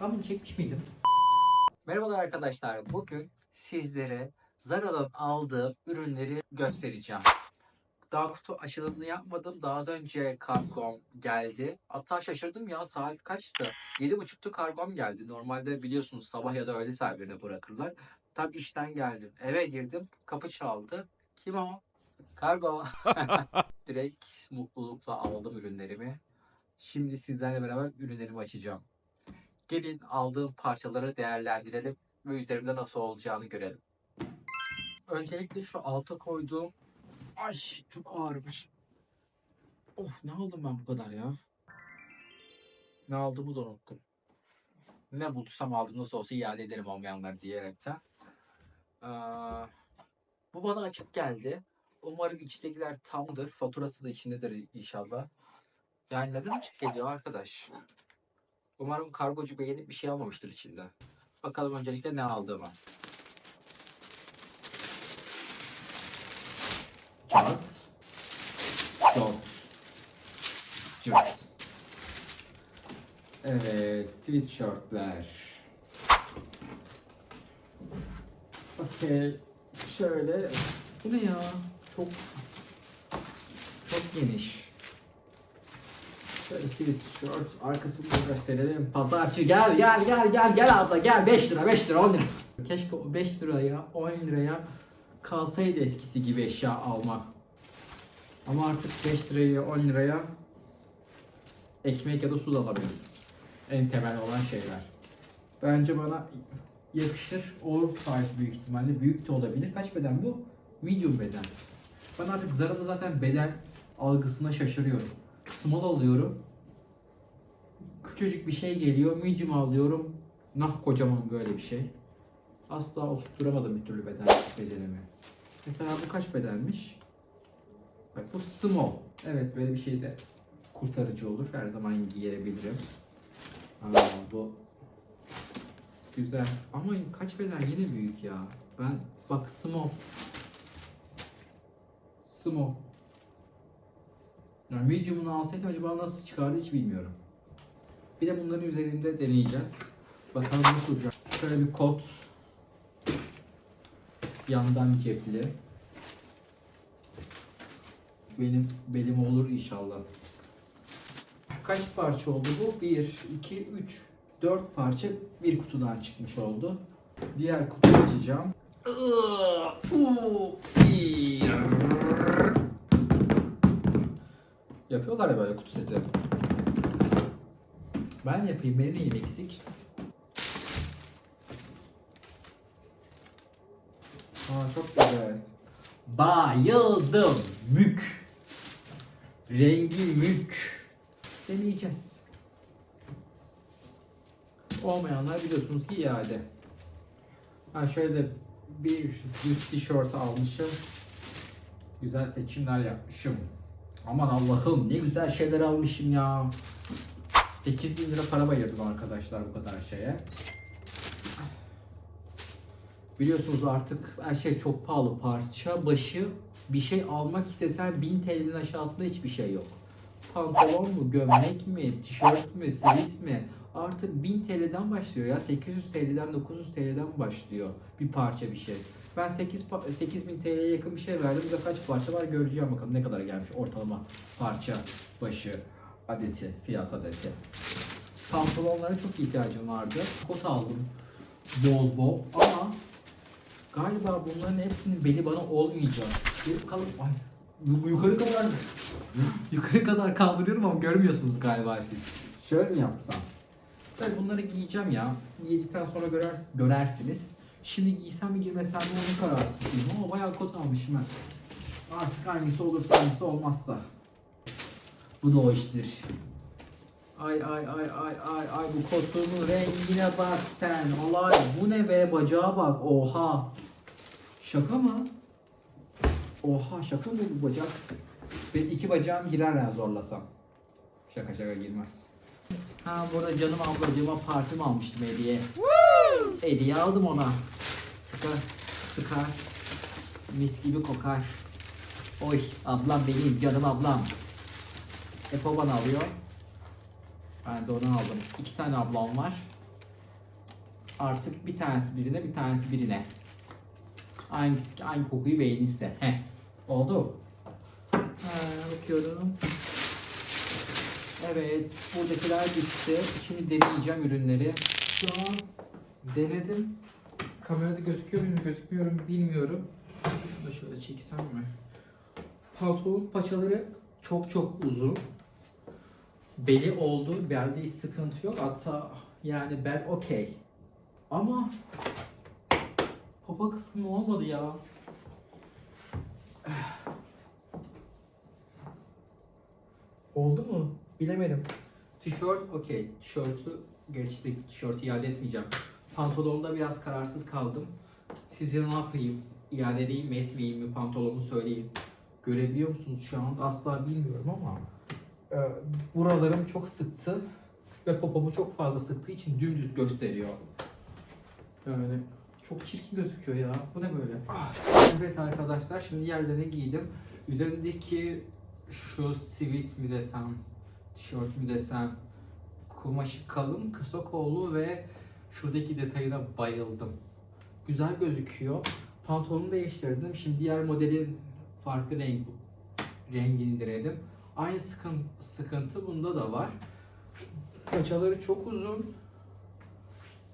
Ben bunu çekmiş miydim? Merhabalar arkadaşlar. Bugün sizlere Zara'dan aldığım ürünleri göstereceğim. Daha kutu açılımını yapmadım. Daha az önce kargom geldi. Hatta şaşırdım ya saat kaçtı? 7.30'tu kargom geldi. Normalde biliyorsunuz sabah ya da öğle saatlerine bırakırlar. Tam işten geldim. Eve girdim. Kapı çaldı. Kim o? Kargo. Direkt mutlulukla aldım ürünlerimi. Şimdi sizlerle beraber ürünlerimi açacağım. Gelin aldığım parçaları değerlendirelim ve üzerimde nasıl olacağını görelim. Öncelikle şu alta koyduğum Ay çok ağırmış. Of ne aldım ben bu kadar ya? Ne aldığımı da unuttum. Ne bulduysam aldım nasıl olsa iade ederim olmayanlar diyerekten. Ee, bu bana açık geldi. Umarım içindekiler tamdır. Faturası da içindedir inşallah. Yani neden açık geliyor arkadaş? Umarım kargocu beğenip bir şey almamıştır içinde. Bakalım öncelikle ne aldığıma. Kağıt. Dört. Cırt. Evet, sweatshirtler. Okey. Şöyle. Bu ne ya? Çok çok geniş. Şöyle sweatshirt arkasını gösterelim. Pazarcı gel gel gel gel gel abla gel 5 lira 5 lira 10 lira. Keşke o 5 liraya 10 liraya kalsaydı eskisi gibi eşya almak. Ama artık 5 liraya 10 liraya ekmek ya da su da alamıyorsun. En temel olan şeyler. Bence bana yakışır. Oversize büyük ihtimalle. Büyük de olabilir. Kaç beden bu? Medium beden. Ben artık Zara'da zaten beden algısına şaşırıyorum. Small alıyorum. Küçücük bir şey geliyor. Medium alıyorum. Nah kocaman böyle bir şey. Asla oturtturamadım bir türlü beden bedenimi. Mesela bu kaç bedenmiş? Bak bu small. Evet böyle bir şey de kurtarıcı olur. Her zaman giyebilirim. Aa, bu güzel. Ama kaç beden yine büyük ya. Ben bak small. Small. Yani medium'unu alsaydım acaba nasıl çıkardı hiç bilmiyorum. Bir de bunların üzerinde deneyeceğiz. Bakalım nasıl olacak. Şöyle bir kot. Yandan cepli. Benim belim olur inşallah. Kaç parça oldu bu? 1, 2, 3, 4 parça bir kutudan çıkmış oldu. Diğer kutuyu açacağım. Yapıyorlar ya böyle kutu sesi. Ben yapayım. Benim neyim eksik? Aa çok güzel. Bayıldım. Mük. Rengi mük. Deneyeceğiz. Olmayanlar biliyorsunuz ki iade. Ha şöyle de bir düz tişört almışım. Güzel seçimler yapmışım. Aman Allah'ım ne güzel şeyler almışım ya. 8 bin lira para bayırdım arkadaşlar bu kadar şeye. Biliyorsunuz artık her şey çok pahalı. Parça başı bir şey almak istesen 1000 TL'nin aşağısında hiçbir şey yok. Pantolon mu, gömlek mi, tişört mü, sivit mi? Artık 1000 TL'den başlıyor ya. 800 TL'den 900 TL'den başlıyor bir parça bir şey. Ben 8 pa- 8000 TL'ye yakın bir şey verdim. Burada kaç parça var göreceğim bakalım ne kadar gelmiş ortalama parça başı adeti, fiyat adeti. Pantolonlara çok ihtiyacım vardı. Kot aldım bol bol ama galiba bunların hepsinin beli bana olmayacak. Bir bakalım ay yukarı kadar yukarı kadar kaldırıyorum ama görmüyorsunuz galiba siz. Şöyle mi yapsam? Tabii bunları giyeceğim ya. Giydikten sonra görer, görersiniz. Şimdi giysem mi giymesem mi onu kararsızım. Ama bayağı kot almışım ben. Artık hangisi olursa hangisi olmazsa. Bu da o iştir. Ay ay ay ay ay ay bu kotunun rengine bak sen. Olay bu ne be bacağa bak. Oha. Şaka mı? Oha şaka mı bu bacak? Ve iki bacağım girer yani zorlasam. Şaka şaka girmez. Ha burada canım ablacığıma parfüm almıştım hediye. hediye aldım ona. Sıkar, sıkar. Mis gibi kokar. Oy ablam benim canım ablam. Hep o bana alıyor. Ben de ondan aldım. İki tane ablam var. Artık bir tanesi birine bir tanesi birine. Hangisi hangi kokuyu beğenirse. Heh. Oldu. Ha, bakıyorum. Evet, buradakiler bitti. Şimdi deneyeceğim ürünleri. Şu an denedim. Kamerada gözüküyor muyum, gözükmüyor bilmiyorum. Şunu da şöyle çeksem mi? Pantolon paçaları çok çok uzun. Beli oldu, belde hiç sıkıntı yok. Hatta yani bel okey. Ama papa kısmı olmadı ya. Oldu mu? Bilemedim. Tişört okey. Tişörtü geçtik. Tişörtü iade etmeyeceğim. Pantolonda biraz kararsız kaldım. Sizce ne yapayım? İade edeyim mi etmeyeyim mi pantolonu söyleyeyim. Görebiliyor musunuz şu an? Asla bilmiyorum ama e, buralarım çok sıktı ve popomu çok fazla sıktığı için dümdüz gösteriyor. Yani çok çirkin gözüküyor ya. Bu ne böyle? Ah, Evet arkadaşlar şimdi yerlerine giydim. Üzerimdeki şu sivit mi desem, tişört mü desem, kumaşı kalın, kısa kollu ve şuradaki detayına bayıldım. Güzel gözüküyor. Pantolonu değiştirdim. Şimdi diğer modelin farklı renk rengini denedim. Aynı sıkın, sıkıntı bunda da var. Paçaları çok uzun.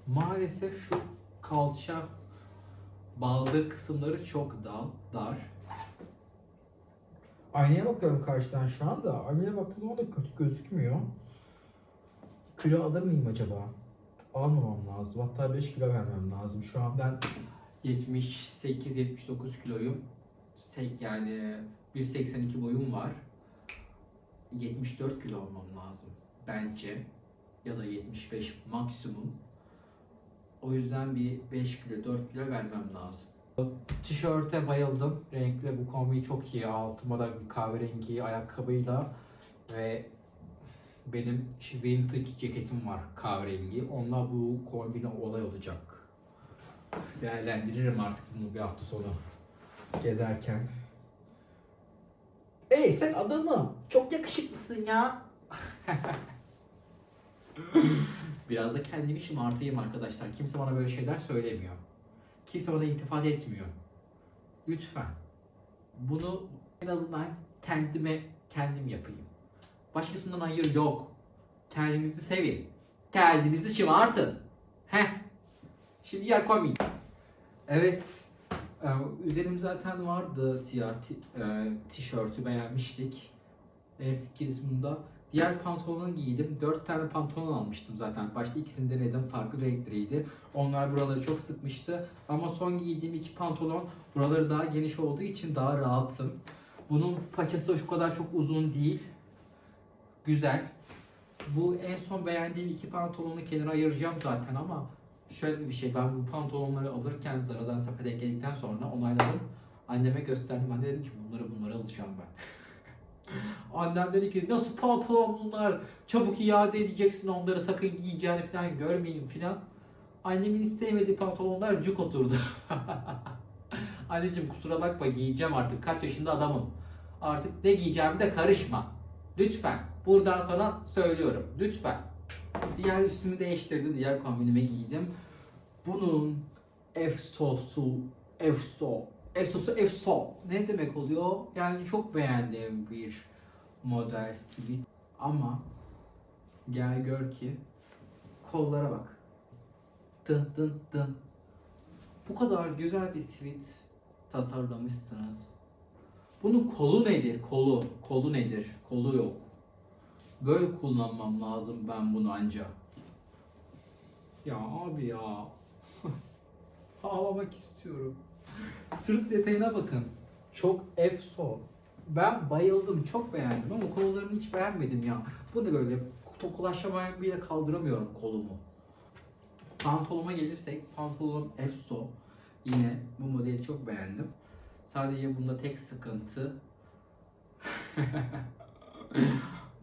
Maalesef şu kalça baldır kısımları çok dal, dar. Aynaya bakıyorum karşıdan şu anda. Aynaya baktığımda o da kötü gözükmüyor. Kilo alır mıyım acaba? Almamam lazım. Hatta 5 kilo vermem lazım. Şu an ben 78-79 kiloyum. Yani 1.82 boyum var. 74 kilo olmam lazım. Bence. Ya da 75 maksimum. O yüzden bir 5 kilo 4 kilo vermem lazım. Tişörte bayıldım. Renkli bu kombi çok iyi. Altıma da bir kahverengi ayakkabıyla ve benim vintage ceketim var kahverengi. Onunla bu kombine olay olacak. Değerlendiririm artık bunu bir hafta sonu gezerken. Ey sen adamım. Çok yakışıklısın ya. Biraz da kendimi şımartayım arkadaşlar. Kimse bana böyle şeyler söylemiyor. Kimse bana iltifat etmiyor. Lütfen. Bunu en azından kendime kendim yapayım. Başkasından hayır yok. Kendinizi sevin. Kendinizi şımartın. Heh. Şimdi yer koymayın. Evet. Ee, Üzerim zaten vardı siyah e, tişörtü beğenmiştik. En fikiriz bunda. Diğer pantolonu giydim. Dört tane pantolon almıştım zaten. Başta ikisini denedim. Farklı renkleriydi. Onlar buraları çok sıkmıştı. Ama son giydiğim iki pantolon buraları daha geniş olduğu için daha rahatım. Bunun paçası o kadar çok uzun değil. Güzel. Bu en son beğendiğim iki pantolonu kenara ayıracağım zaten ama şöyle bir şey. Ben bu pantolonları alırken Zara'dan sepete geldikten sonra onayladım. Anneme gösterdim. Ben de dedim ki bunları bunları alacağım ben. Annem dedi ki nasıl pantolon bunlar? Çabuk iade edeceksin onları sakın giyeceğini falan görmeyin falan. Annemin isteyemediği pantolonlar cuk oturdu. Anneciğim kusura bakma giyeceğim artık. Kaç yaşında adamım. Artık ne giyeceğimi de karışma. Lütfen. Buradan sana söylüyorum. Lütfen. Diğer üstümü değiştirdim. Diğer kombinime giydim. Bunun efsosu, efso, efsosu efso. Ne demek oluyor? Yani çok beğendiğim bir model stili. Ama gel gör ki kollara bak. Dın dın dın. Bu kadar güzel bir sivit tasarlamışsınız. Bunun kolu nedir? Kolu. Kolu nedir? Kolu yok. Böyle kullanmam lazım ben bunu anca. Ya abi ya. Ağlamak istiyorum. Sırt detayına bakın. Çok efso. Ben bayıldım, çok beğendim ama kollarını hiç beğenmedim ya. Bu ne böyle? Tokulaşamaya bile kaldıramıyorum kolumu. Pantoloma gelirsek, pantolon efso. Yine bu modeli çok beğendim. Sadece bunda tek sıkıntı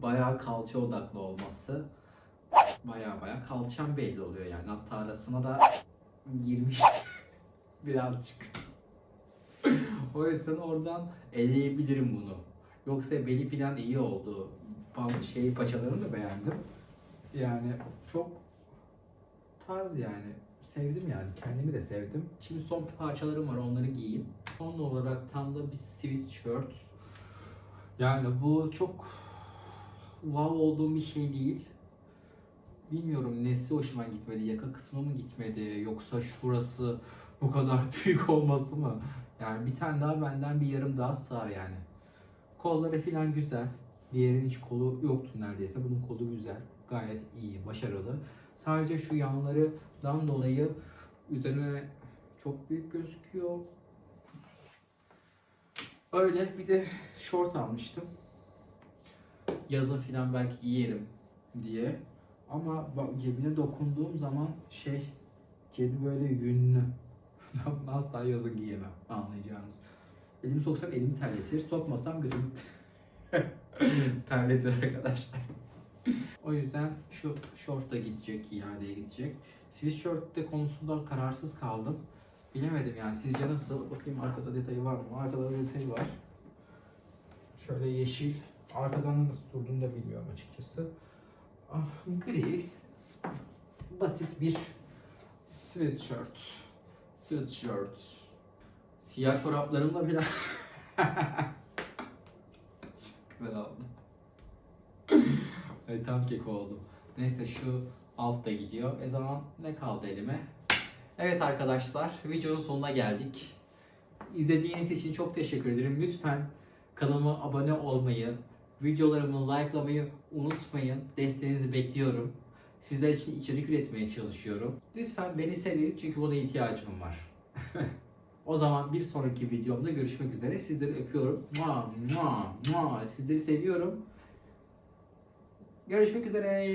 bayağı kalça odaklı olması. Bayağı bayağı kalçam belli oluyor yani. Hatta arasına da girmiş birazcık. O yüzden oradan eleyebilirim bunu. Yoksa beli falan iyi oldu. Şey paçalarını da beğendim. Yani çok tarz yani. sevdim yani. Kendimi de sevdim. Şimdi son parçalarım var onları giyeyim. Son olarak tam da bir sweatshirt. Yani bu çok wow olduğum bir şey değil. Bilmiyorum nesi hoşuma gitmedi. Yaka kısmı mı gitmedi yoksa şurası bu kadar büyük olması mı? Yani bir tane daha benden bir yarım daha sığar yani. Kolları falan güzel. Diğerinin hiç kolu yoktu neredeyse. Bunun kolu güzel. Gayet iyi, başarılı. Sadece şu yanlarından dolayı üzerine çok büyük gözüküyor. Öyle bir de short almıştım. Yazın falan belki giyerim diye. Ama cebine dokunduğum zaman şey cebi böyle yünlü. Ben bunu asla yazın giyemem anlayacağınız. Elimi soksam elimi terletir, sokmasam götümü terletir arkadaşlar. o yüzden şu short da gidecek, iadeye gidecek. Sweatshirt konusunda kararsız kaldım. Bilemedim yani sizce nasıl? Bakayım arkada detayı var mı? Arkada da detayı var. Şöyle yeşil. Arkadan nasıl durduğunu da bilmiyorum açıkçası. Ah, gri. Basit bir sweatshirt. Sweatshirt. Siyah çoraplarımla bile güzel oldu. Ay, tam kek oldum. Neyse şu alt da gidiyor. E zaman ne kaldı elime? Evet arkadaşlar videonun sonuna geldik. İzlediğiniz için çok teşekkür ederim. Lütfen kanalıma abone olmayı, videolarımı likelamayı unutmayın. Desteğinizi bekliyorum. Sizler için içerik üretmeye çalışıyorum. Lütfen beni sevin çünkü buna ihtiyacım var. o zaman bir sonraki videomda görüşmek üzere. Sizleri öpüyorum. Mua, mua, mua. Sizleri seviyorum. Görüşmek üzere.